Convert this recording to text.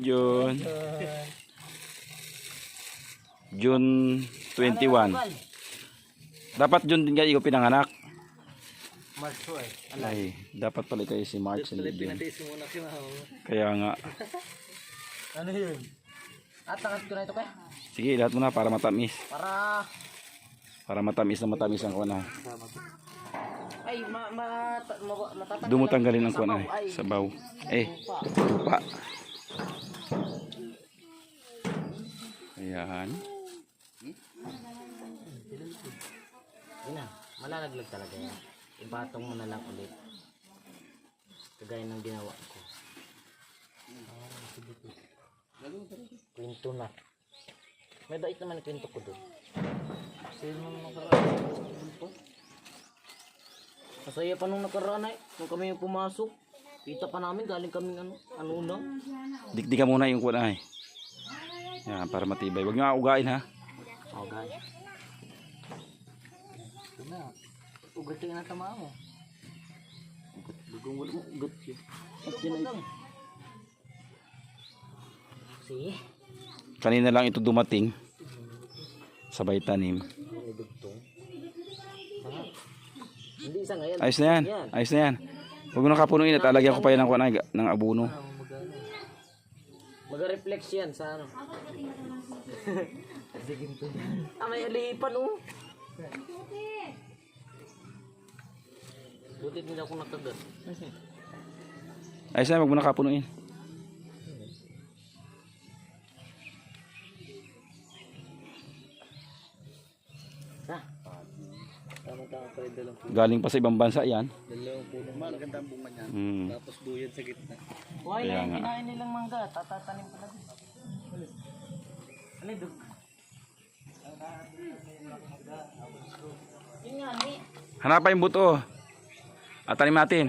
June. June 21. Dapat June din kayo pinanganak. March eh. Ay, dapat pala kayo si March hindi June. Pinatiis mo muna si Mama. Kaya nga. Ano yun? At angat ko na ito kaya? Sige, lahat mo na para matamis. Para... Para matamis na matamis ang kuwan na. Ay, ma... ma... ma matatanggal Dumutanggalin ang sabaw. ay. Sabaw. Eh, tupa. Ayan. Yun na, malalaglag talaga yan. Ibatong mo na lang ulit. Kagaya ng ginawa ko. Kwento na. May bait naman ang kwento ko doon. Kasi nung nakaraan. Masaya pa nung nakaraan ay. Nung kami yung pumasok. Kita pa namin galing kaming ano, ano lang. Dikdikan muna yung kuwan ay. Yan, para matibay. Huwag nyo augain ha. Guys. Ito na. Ugat yung natama mo. Ugat. Bugong wala mo. Ugat yun ay... See? Kanina lang ito dumating. Sabay tanim. Ah. Ayos na yan. Ayos na yan. Huwag mo na kapunuin at alagyan ko pa yan ng, ay, ng abuno. Mag-reflex yan sa ano. Sige to. Ah, may alipan oh. Buti hindi ako nakagat. Ayos na, huwag mo na kapunuin. Ah. Galing pa sa ibang bansa yan. Dalawang puno. Maganda ang bunga niya. Hmm. Tapos buyad sa gitna. Why na yung nga. kinain nilang mangga? Tatatanim pala din. Ano dug? Yun nga, ni. Hanapin yung buto. At tanim natin.